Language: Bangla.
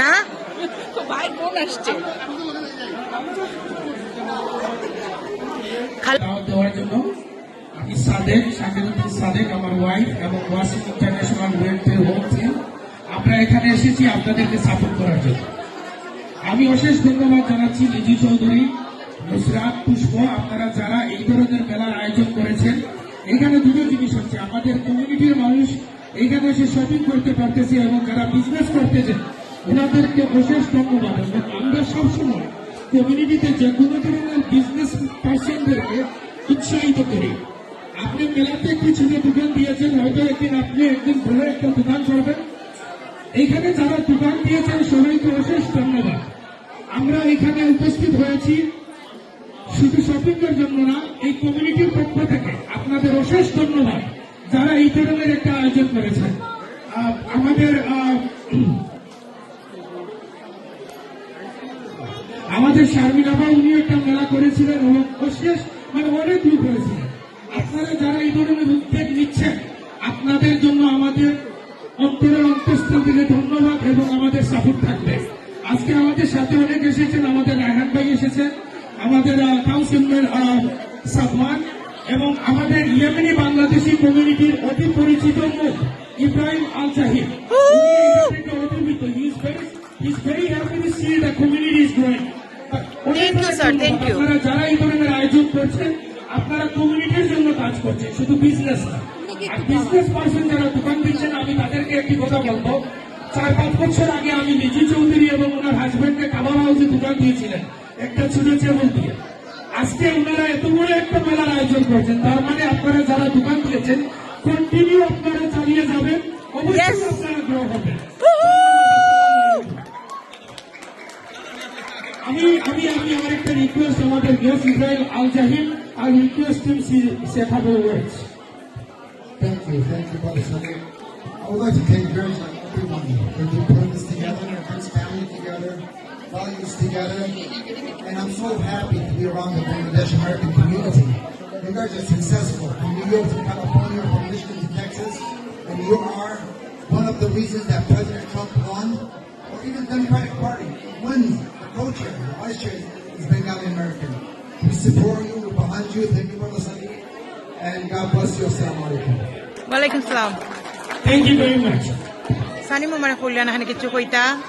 না? ভাই বোন আসছে আমি সাদেক আমার ওয়াইফ এবং এখানে এসেছি আপনাদেরকে সাপোর্ট করার জন্য। আমি অশেষ ধন্যবাদ জানাচ্ছি লিজু চৌধুরী, নুসরাত পুষ্প, আপনারা যারা এই ধরনের মেলার আয়োজন করেছেন। এখানে দুটো জিনিস হচ্ছে, আমাদের কমিউনিটির মানুষ এখানে এসে শপিং করতে পারতেছে এবং যারা বিজনেস করতেছেন ওনাদেরকে অশেষ ধন্যবাদ। আমরা সবসময় কমিউনিটিতে যে কোনো ধরনের বিজনেস পার্সনদেরকে উৎসাহিত করি। আপনি মেলাতে কিছু যে দোকান দিয়েছেন, হয়তো একদিন আপনি একদিন ভালো একটা দোকান করবেন। এখানে যারা দোকান দিয়েছেন, সবাইকে অশেষ ধন্যবাদ। আমরা এখানে উপস্থিত হয়েছি শুধু শপিং এর জন্য না, এই কমিউনিটির পক্ষ থেকে আপনাদের অশেষ ধন্যবাদ। যারা এই ধরনের একটা আয়োজন করেছেন। আমাদের আমাদের শারমিন আবা উনি একটা মেলা করেছিলেন এবং মানে অনেক লোক করেছিলেন। আপনারা যারা এই ধরনের উদ্যোগ নিচ্ছেন, আপনাদের জন্য আমাদের অন্তরের অন্তঃস্থল থেকে ধন্যবাদ এবং আমাদের সাপোর্ট থাকবে। আজকে আমাদের সাথে অনেক এসেছেন, আমাদের রায়হান ভাই এসেছেন, আমাদের কাউন্সিলর সাদমান এবং আমাদের ইয়েমেনি বাংলাদেশি কমিউনিটির অতি পরিচিত মুখ Ibrahim Al Zahid Thank you, sir. Thank you. আপনারা যারা এই ধরনের আয়োজন করছেন আপনারা কমিউনিটির জন্য কাজ করছেন শুধু বিজনেস না আর বিজনেস পার্সন যারা দোকান দিচ্ছেন আমি তাদেরকে একটি কথা বলব চার পাঁচ বছর আগে আমি লিজু চৌধুরী এবং ওনার হাজবেন্ডকে কাবাব হাউসে দোকান দিয়েছিলেন একটা ছোট চেবল দিয়ে আজকে ওনারা এত বড় একটা মেলার আয়োজন করছেন তার মানে আপনারা যারা দোকান দিয়েছেন কন্টিনিউ আপনারা চালিয়ে যাবেন অবশ্যই. আপনারা গ্রো হবেন আমি আমি আমি আমার একটা রিকোয়েস্ট আমাদের guest Israel Al Zahid R request him say couple words Thank you, thank you, Brother Sadiq. I would like to thank very much everyone for putting this together, it brings family together, values together, and I'm so happy to be around the Bangladesh American community. You guys are successful from New York to California, from Michigan to Texas, and you are one of the reasons that President Trump won, or even Democratic Party wins the chair is Bengali American. We support you, we're behind you. Thank you, for listening. and God bless you. Assalamu alaikum. ওয়ালাইকুম salam. Thank you very much. Sani mo man kulya na কিছু কইতা